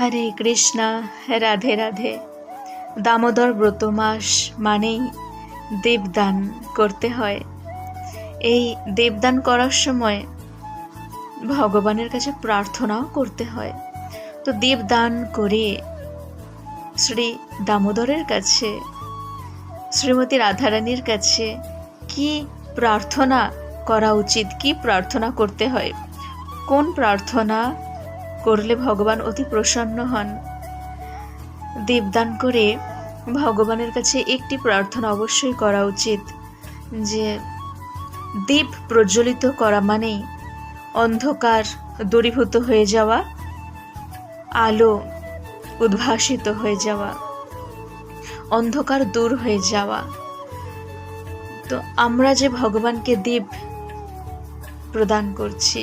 হরে কৃষ্ণা, রাধে রাধে। দামোদর ব্রত মাস মানেই দেবদান করতে হয়। এই দেবদান করার সময় ভগবানের কাছে প্রার্থনাও করতে হয়। তো দেবদান করে শ্রী দামোদরের কাছে, শ্রীমতী রাধারানীর কাছে কি প্রার্থনা করা উচিত? কি প্রার্থনা করতে হয়? কোন প্রার্থনা করলে ভগবান অতি প্রসন্ন হন। দীপদান করে ভগবানের কাছে একটি প্রার্থনা অবশ্যই করা উচিত, যে দীপ প্রজ্বলিত করা মানেই অন্ধকার দূরীভূত হয়ে যাওয়া, আলো উদ্ভাসিত হয়ে যাওয়া, অন্ধকার দূর হয়ে যাওয়া। তো আমরা যে ভগবানকে দীপ প্রদান করছি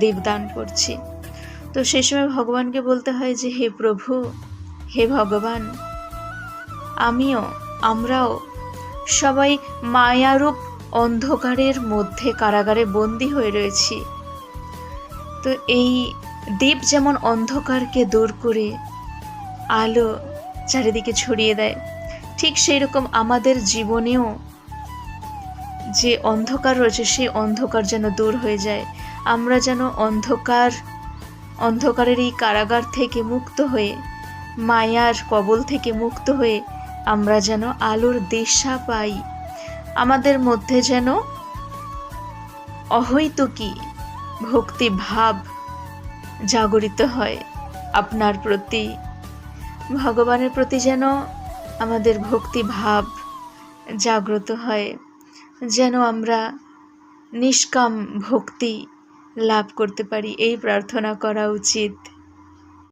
দীপদান করছি তো সে সময় ভগবানকে বলতে হয় যে, হে প্রভু, হে ভগবান, আমিও, আমরাও সবাই মায়ারূপ অন্ধকারের মধ্যে কারাগারে বন্দি হয়ে রয়েছি। তো এই দ্বীপ যেমন অন্ধকারকে দূর করে আলো চারিদিকে ছড়িয়ে দেয়, ঠিক সেই রকম আমাদের জীবনেও যে অন্ধকার রয়েছে, সেই অন্ধকার যেন দূর হয়ে যায়। আমরা যেন অন্ধকার অন্ধকারের এই কারাগার থেকে মুক্ত হয়ে, মায়ার কবল থেকে মুক্ত হয়ে আমরা যেন আলোর দেশা পাই। আমাদের মধ্যে যেন অহৈতুকী ভক্তি ভাব জাগরিত হয় আপনার প্রতি। ভগবানের প্রতি যেন আমাদের ভক্তি ভাব জাগ্রত হয়, যেন আমরা নিষ্কাম ভক্তি লাভ করতে পারি। এই প্রার্থনা করা উচিত।